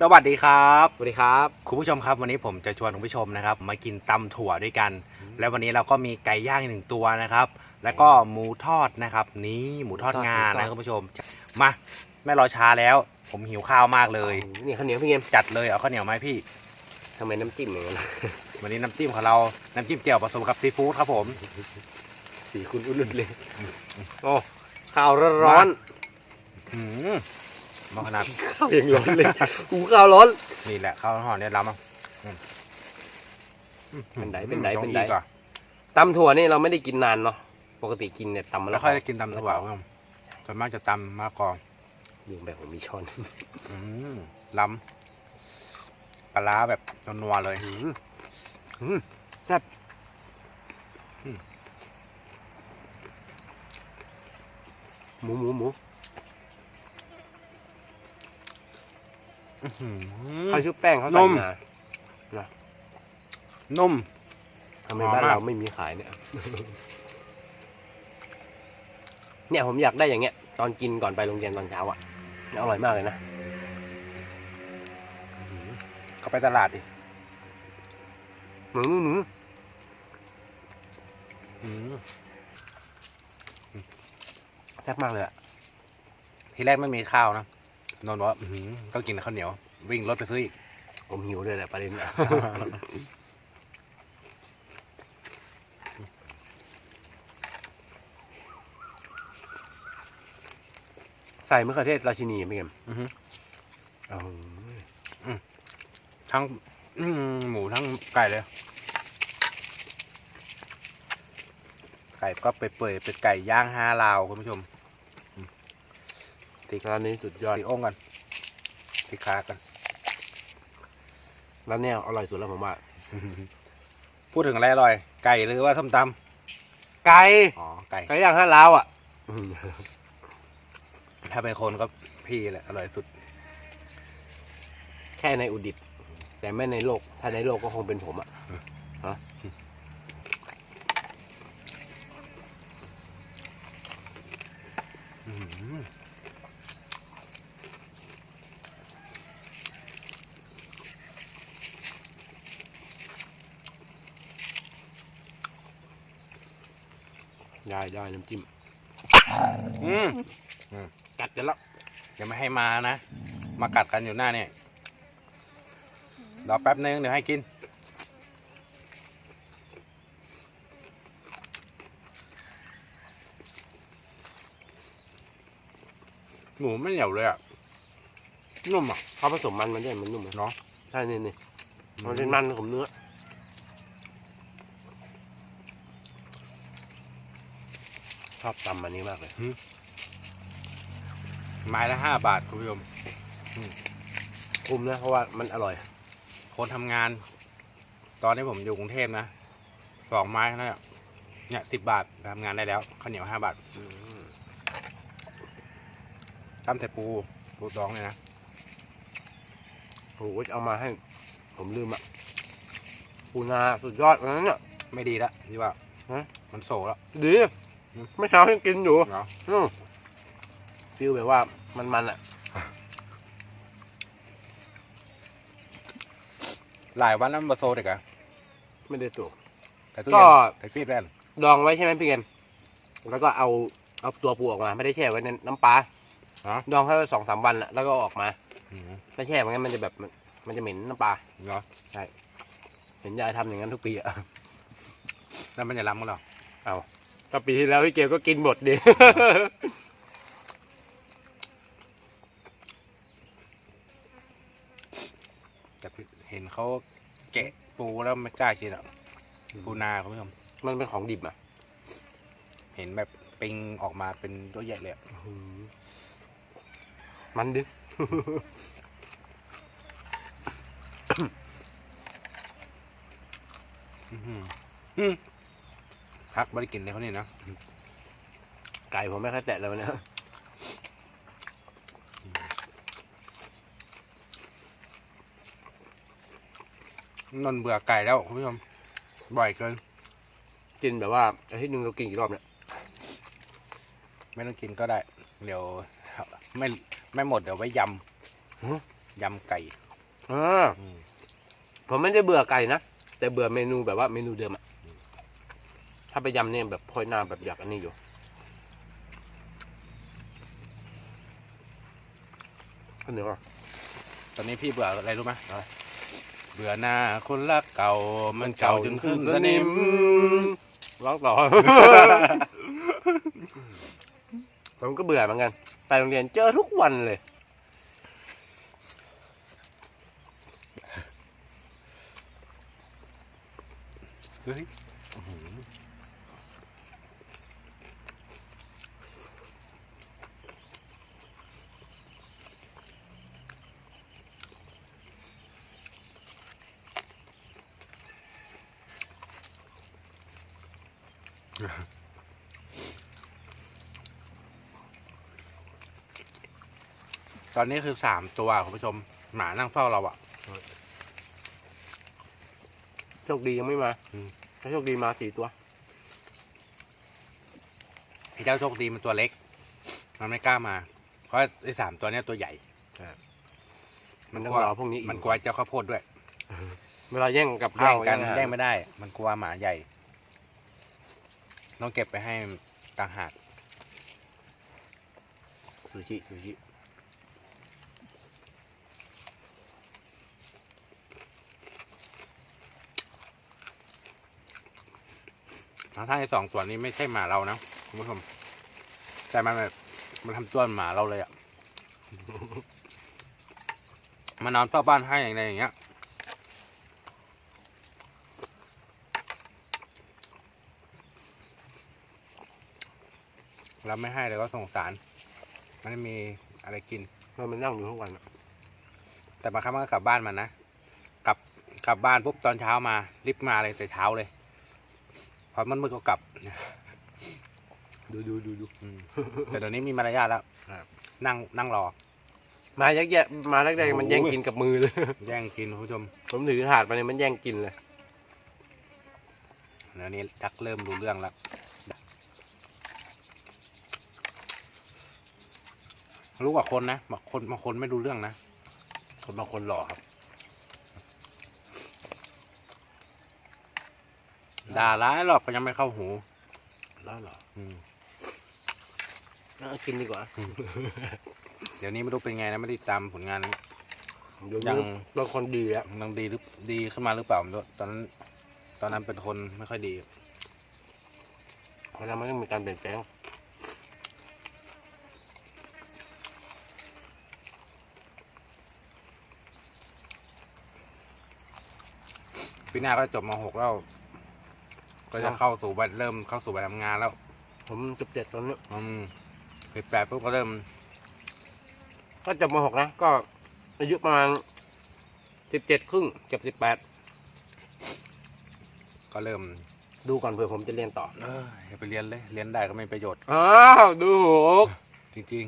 สวัสดีครับ สวัสดีครับ คุณผู้ชมครับ วันนี้ผมจะชวนคุณผู้ชมนะครับ มากินตำถั่วด้วยกัน และวันนี้เราก็มีไก่ย่างอีกหนึ่งตัวนะครับ แล้วก็หมูทอดนะครับ นี่หมูทอดงานะคุณผู้ชม มาไม่รอช้าแล้ว ผมหิวข้าวมากเลยนี่ข้าวเหนียวพี่เกมจัดเลยเอาข้าวเหนียวไหมาให้พี่ทำไมน้ำจิ้มอย่างนั้นวันนี้น้ำจิ้มของเราน้ำจิ้มเจียวผสมกับซีฟู้ดครับผม สีคุณอุ่นๆเลยโอ้ข้าวร้อนหื มมาขนาดๆข้าวยังร้อนเลยกูข้าวร้อน นี่แหละข้าวห่อเนี่ยล้ำอะอืมเป็นไดเป็นไดต้องเป็นไดอีกอะตำถั่วนี่เราไม่ได้กินนานเนาะปกติกินเนี่ยตำมาแล้แล้ววค่อยได้กินตำถั่วครับส่วนมากจะตำมากกว่าลืมแบบผมมีช้อนอืมล้ำปลาร้าแบบนัวๆเลยอืมอืมแซ่บอืมหมูหมูหมู อื้อหือ เขาชุบแป้งเขาใส่นุ่มงานุ่มทำไมหอมบ้านมาก เราไม่มีขายเนี่ย เนี่ยผมอยากได้อย่างเงี้ย ตอนกินก่อนไปโรงเรียนตอนเช้าอะอร่อยมากเลยนะก็ไปตลาดดิหนูหนูอืมแซ่บมากเลยอะ ทีแรกไม่มีข้าวนะนนท์บอกว่าอื้อหือต้องกินข้าวเหนียว วิ่งรถไปซื้ออีก ผมหิวด้วยแหละประเด็นอะใส่มะเขือเทศราชินีพี่เกมอื้อหือเอาทั้งอื้อหมูทั้งไก่เลย ไก่ก็เปื่อยๆเป็นไก่ย่างห้าลาวคุณผู้ชมอืมติดร้านนี้สุดยอดติโอ่งกันติคากัน ร้านเนี้ยอร่อยสุดแล้วผมว่า พูดถึงอะไรอร่อย ไก่หรือว่าส้มตไก่ำอ๋อ ไก่ ไก่ย่างห้าล้าวอะ ถ้าเป็นคนก็พี่แหละอร่อยสุด แค่ในอุดิต แต่ไม่ในโลก ถ้าในโลกก็คงเป็นผมอะอื้อหือ ได้ได้น้ำจิ้มอืมอืมกัดกันแล้วอย่าไม่ให้มานะ มากัดกันอยู่หน้าเนี่ยรอแป๊บนึงเดี๋ยวให้กิน หมูไม่เหนียวเลยอะ นุ่มอะเขาผสมมันมันด้วยมันนุ่มอะเนาะใช่นี่นี่มันเป็นมันของเนื้อ อบตำอันนี้มากเลยไม้ละห้าบาทคุณผู้ชมคุ้มนะเพราะว่ามันอร่อย คนทำงาน ตอนที่ผมอยู่กรุงเทพนะสองไม้นั่นแหละเนี่ยสิบบาททำงานได้แล้วข้าวเหนียวห้าบาทตั้มแต่ปูปูดองเลยนะโอ้โหเอามาให้ ผมลืมอะปูนาสุดยอดอันนั้นเนี่ยไม่ดีละที่ว่าฮะมันโซแล้วดีอืม ไม่เช้ายังกินอยู่เนาะอืมฟิลแบบว่ามันมันๆอะ หลายวันแล้วมันมาโซเด็กอะไม่ได้สูกแต่ตู้ก็ เย็นแต่ฟีดแว่นดองไว้ใช่ไหมพี่เกนแล้วก็เอาเอาตัวปูออกมา ไม่ได้แช่ไว้ในน้ำปลาฮะดองแค่สองสามวันอะแล้วก็เอาออกมาอืมไม่แช่ไม่งั้นมันจะแบบมันมันจะเหม็นน้ำปลาเนาะเห็นยายทำอย่างนั้นทุกปีอะแล้วมันจะล้ำกันหรอ ก็ปีที่แล้วพี่เกมก็กินหมดดิแต่เห็นเขาแกะปูแล้วไม่กล้ากินอะปูนาคุณผู้ชมมันเป็นของดิบอะเห็นแบบปิงออกมาเป็นตัวใหญ่เลยอะมันดิอื้อหืออืม พักไม่ได้กินเลยเขานี่นะ ไก่ผมไม่ค่อยแตะเลยวันเนี้ยนนท์เบื่อไก่แล้วคุณผู้ชมบ่อยเกิน กินแบบว่าอาทิตย์หนึงเรากินกี่รอบเนี่ย ไม่ต้องกินก็ได้ เดี๋ยวไม่ไม่หมดเดี๋ยวไว้ยยำไก่อ่าอืมผมไม่ได้เบื่อไก่นะ แต่เบื่อเมนูแบบว่าเมนูเดิมอะถ้า ไปยำเนี่ยแบบพลอยหน้าแบบอยากอันนี้อยู่ข้าวเหนียวอะตอนนี้พี่เบื่ออะไรรู้ไหมเบื่อหน้าคนรักเก่า มันเก่าจนขึ้นสนิมร้องต่อ ผมก็เบื่อเหมือนกัน ไปโรงเรียนเจอทุกวันเลย เฮ้ย ตอนนี้คือสามตัวคุณผู้ชม หมานั่งเฝ้าเราอะโชคดียังไม่มาอืมถ้าโชคดีมาสี่ตัวไอ้เจ้าโชคดีมันตัวเล็ก มันไม่กล้ามา เพราะไอ้สามตัวเนี้ยตัวใหญ่มันต้องกลัวรอพวกนี้อีกมันกลัวเจ้าข้าวโพดด้วยเวลาแย่งกับแย่ข้าวงกันอาหารแย่งไม่ได้ มันกลัวหมาใหญ่ต้องเก็บไปให้ต่างหากซูชิซูชิ ทั้งๆไอ้สองตัวนี้ไม่ใช่หมาเรานะคุณผู้ชมแต่มันแบบมันทำตัวเหมือนหมาเราเลยอะมานอนเฝ้าบ้านให้อะไรอย่างเงี้ยเราไม่ให้เลยก็สงสาร มันไม่มีอะไรกินมันมันนั่งอยู่ทุกวันอะแต่บางครั้งมันก็กลับบ้านมันนะกลับกลับบ้านปุ๊บตอนเช้ามารีบมาเลยแต่เช้าเลย พอมันมืดก็กลับ ดูดูดูดูอืมแต่เดี๋ยวนี้มีมารยาทแล้วครับ นั่งนั่งรอ มาแยกๆมาแรกๆมันแย่งกินกับมือเลย แย่งกินคุณผู้ชมผมถือถาดมาเนี่ยมันแย่งกินเลยเดี๋ยวนี้ชักเริ่มรู้เรื่องแล้วรู้กว่าคนนะบางคนบางคนไม่รู้เรื่องนะคนบางคนหล่อครับ ด่าร้ายหรอกก็ยังไม่เข้าหูหล่อหล่ออืมเอากินดีกว่าเดี๋ยวนี้ไม่รู้เป็นไงนะไม่ได้ตามผลงาน เดี๋ยวยังบางคนดีแล้วยังดีหรือดีขึ้นมาหรือเปล่าไม่รู้ตอนนั้นตอนนั้นเป็นคนไม่ค่อยดี เพราะฉะนั้นมันต้องมีการเปลี่ยนแปลงปีหน้าก็จบมหกแล้ว ก็จะเข้าสู่วัยเริ่มเข้าสู่วัยทำงานแล้ว ผมจุดเจ็ดตอนนี้อืมสิบแปดปุ๊บก็เริ่ม ก็จบมหกนะ ก็อายุประมาณสิบเจ็ดครึ่งเกือบสิบแปดก็เริ่มดูก่อนเผื่อผมจะเรียนต่อเอออย่าไปเรียนเลยเรียนได้ก็ไม่มีประโยชน์ อ้าวดูหกจริง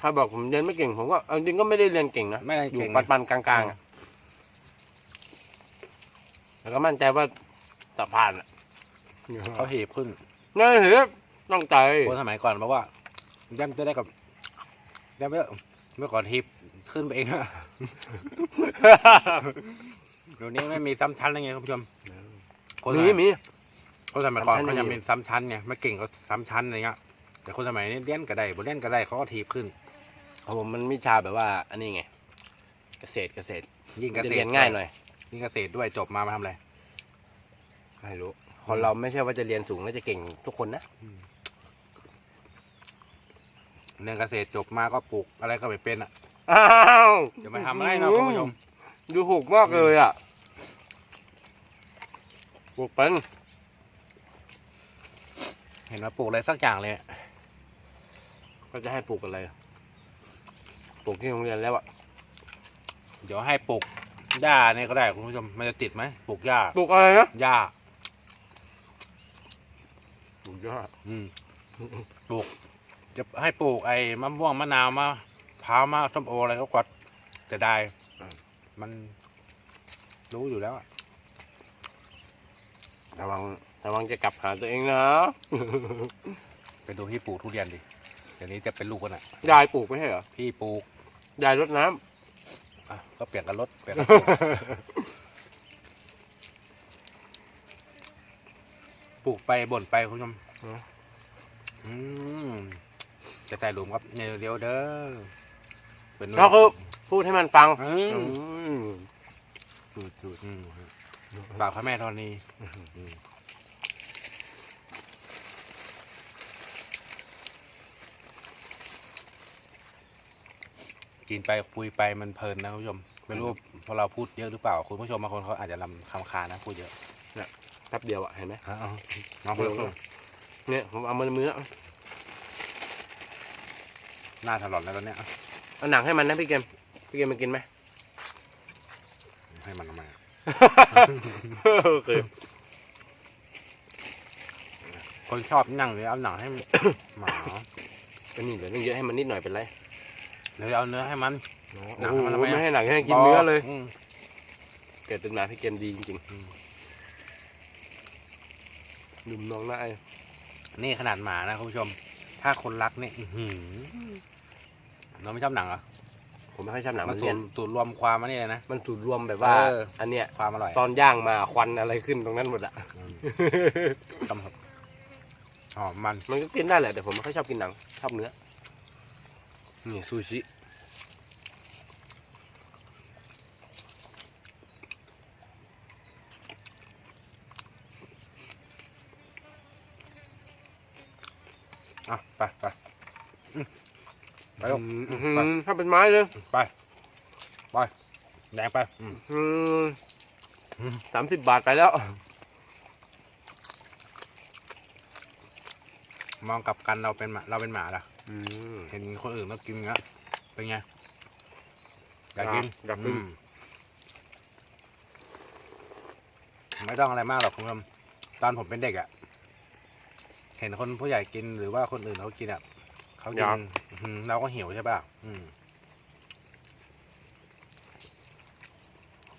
ถ้าบอกผมเรียนไม่เก่งผมก็เอาจริงก็ไม่ได้เรียนเก่งนะไม่ได้อยู่เก่งปันปันๆกลางๆอะแล้วก็มั่นใจว่าจะผ่านอะๆ เขาหีบขึ้นนี่เหรอต้องใจคนสมัยก่อนบอกว่าย่ำจะได้กับย่ำเมื่อเมื่อก่อนหีบขึ้นไปเองอะเดี๋ยวนี้ไม่มีซ้ำชั้นอะไรเงี้ยคุณผู้ชมคนสมีมัยมีคนสมัยก่อนซ้ำชั้นเขายังยังมีมีซ้ำชั้นไงไม่เก่งก็ซ้ำชั้นอะไรเงี้ยแต่คนสมัยนี้เลี้ยนก็ได้บ่เลี้ยนก็ได้เขาก็ถีบขึ้นของผมมันวิชาแบบว่า อันนี้ไง เกษตรเกษตร ยิ่งเกจะษตรเรียนง่ายหน่อยยิ่งเกษตรด้วยจบมามาทำอะไรไม่รู้ คนเราไม่ใช่ว่าจะเรียนสูงแล้วจะเก่งทุกคนนะเรียนเกษตรจบมาก็ปลูกอะไรก็ไม่เป็นอะอ้าวจะมาทำอะไรเนาะคุณผู้ชมดูหกมากเลยอะปลูกเป็นเห็นว่าปลูกอะไรสักอย่างเลยก็จะให้ปลูกอะไรปลูกที่โรงเรียนแล้วอะเดี๋ยวให้ปลูกหญ้าเนี่ยก็ได้คุณผู้ชมมันจะติดไหมปลูกหญ้าปลูกอะไรนะหญ้าปลูก ยอดอืมปลูก จะให้ปลูกไอ้มะม่วงมะนาวมะพร้าวมะส้มโออะไรก็กดจะได้ มันรู้อยู่แล้วอะระวังระวังจะกลับหาตัวเองนะไปดูที่ปลูกทุเรียนดิเดี๋ยวนี้จะเป็นลูกกันอะยายปลูกไม่ใช่เหรอพี่ปลูกยายรดน้อะก็เปลี่ยนกันรถเปลี่ยนกันปลูกไปบ่นไปคุณผู้ชม อืมจะใส่หลุมครับเนี่ยเดี๋ยวเด้อเป็นก็คือพูดให้มันฟังอืมอืมสูดสูดอืมฝากพระแม่ธรณีอืมกินไปคุยไปมันเพลินนะคุณผู้ชมไม่รู้พอเราพูดเยอะหรือเปล่า คุณผู้ชมบางคนเขาอาจจะลำคำคาญนะพูดเยอะแป๊บเดียวอะเห็นไหมเอาเอาเอาเพิ่ม เพิ่มเนี่ยผมเอามือมือแล้วหน้าถลอนแล้วตอนเนี้ยเอาหนังให้มันนะพี่เกมพี่เกมมากินไหมให้มันทำไมอะโอเคคนชอบนั่งเลยเอาหนังให้มันหมาก็นี่เหลือตั้งเยอะให้มันนิดหน่อยเป็นไรหรือเอาเนื้อให้มันหนังโอ้โหมันทำไมอะไม่ให้หนังให้กินเนื้อเลยมเกิดตึงนานพี่เกมดีจริงอืมๆนุ่มน้องหน้าไอ้ นี่ขนาดหมานะคุณผู้ชม ถ้าคนรักเนี่ยอื้อหือเราไม่ชอบหนังเหรอผมไม่ค่อยชอบหนังมัมันนสูเรียตนรสูตรรวมความมานี่เลยนะ มันสูตรรวมแบบว่า เอออันเนี้ยความอร่อยตอนย่างมาควันอะไรขึ้นตรงนั้นหมดอะอืมต้มครับหอมมัน มันก็กินได้แหละแต่ผมไม่ค่อยชอบกินหนังชอบเนื้อนี่ซูชิ อะไปไปอืมไปลูกอื้อหือไปถ้าเป็นไม้เลยไปไปแดงไปอืมอืมอืมสามสิบบาทไปแล้ว มองกลับกันเราเป็นหมาเราเป็นหมาล่ะอืมเห็นคนอื่นเขากินเงี้ยเป็นไงอยากกินอยากกินมไม่ต้องอะไรมากหรอกคุณผู้ชมตอนผมเป็นเด็กอะ่ะ เห็นคนผู้ใหญ่กินหรือว่าคนอื่นเขากินอะ่ะเขากินอื้อหือเราก็หิวใช่ป่ะอืม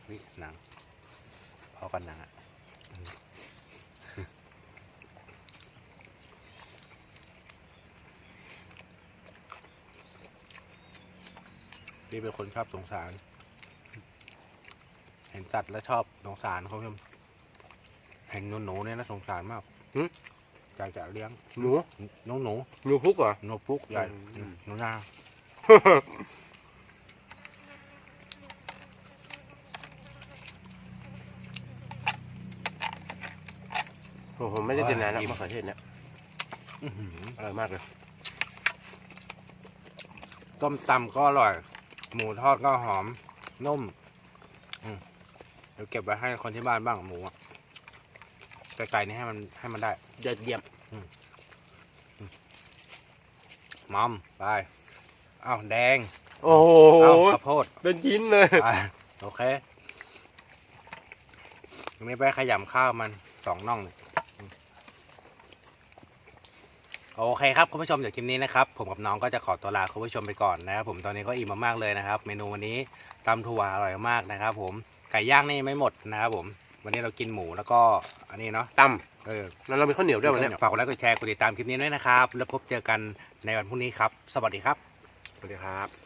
วิหนังพอกันหนังอะ่ะอืมนี่เป็นคนชอบสงสาร เห็นสัตว์แล้วชอบสงสารเขาชมเห็นหนูหนูๆเนี่ยนะสงสารมากอ ยากจะเลี้ยงหนูหนูหนูหนูพุกเหรอหนูปุ๊กใหญ่อืมหนูนาโอ้ผมไม่ได้กินนานแล้วมะเขือเทศเนี่ยอื้อหืออร่อยมากเลยต้มตำก็อร่อย หมูทอดก็หอม นุ่มอืมเดี๋ยวเก็บไว้ให้คนที่บ้านบ้างหมูอะ แต่ไก่นี่ให้มันให้มันได้ยอดเยี่ยมมอมไปอ้าวแดงโอ้โหอ้าวข้าวโพดเป็นชิ้นเลยไปโอเคอันนี้ไปขยำข้าวมันสองน่องเนี่ยโอเคครับคุณผู้ชมเดี๋ยวคลิปนี้นะครับผมกับน้องก็จะขอตัวลาคุณผู้ชมไปก่อนนะครับผมตอนนี้ก็อิ่มมากๆเลยนะครับ เมนูวันนี้ตำถั่วอร่อยมากนะครับ ผมไก่ย่างนี่ไม่หมดนะครับผม วันนี้เรากินหมูแล้วก็อันนี้เนาะตเออำแล้วเรามีข้าวเหนียวด้วยวันเนี้ยฝากกดไลค์กดแชร์กดติดตามคลิปนี้ด้วยนะครับ แล้วพบเจอกันในวันพรุ่งนี้ครับ สวัสดีครับสวัสดีครับ